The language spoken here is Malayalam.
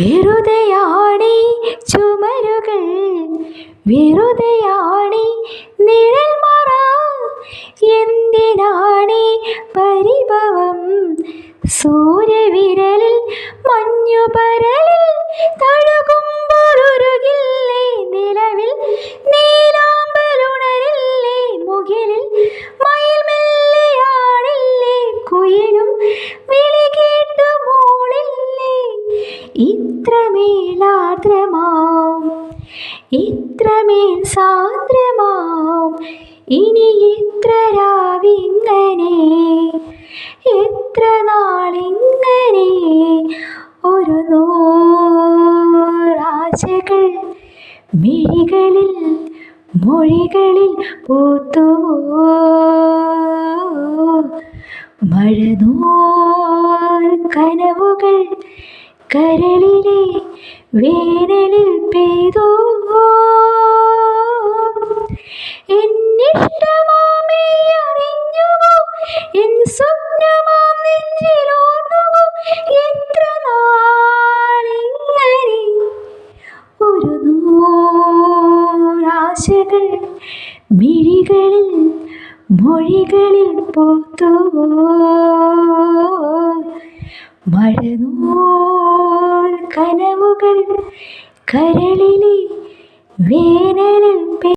വെറുതെയാണീ ചുമരുകൾ. വെറുതെയാണി നിഴൽ മറ. എന്തിനാണി പരിഭവം? സൂര്യവിരലിൽ മഞ്ഞുപരലിൽ ഇത്രമേലാർദ്രമാം ഇത്രമേൽ സാന്ദ്രമാം ഇനി എത്ര രാവിങ്ങനെ എത്ര നാളിങ്ങനെ ഒരു നൂറാശകൾ മിഴികളിൽ മൊഴികളിൽ പൂത്തുവോ നോർ കനവുകൾ കരളിലെ വേനലിൽ പെയ്തോ? എന്നിഷ്ടമാമേയറിഞ്ഞുവോ എൻ സ്വപ്നമാം നെഞ്ചിലോർന്നുവോ എത്ര നാളിങ്ങനെ ഒരു നൂറാശകൾ മിഴികളിൽ മൊഴികളിൽ പൂത്തുവോ? മഴനൂൽ കനവുകൾ കരളിലെ വേനലിൽ പെ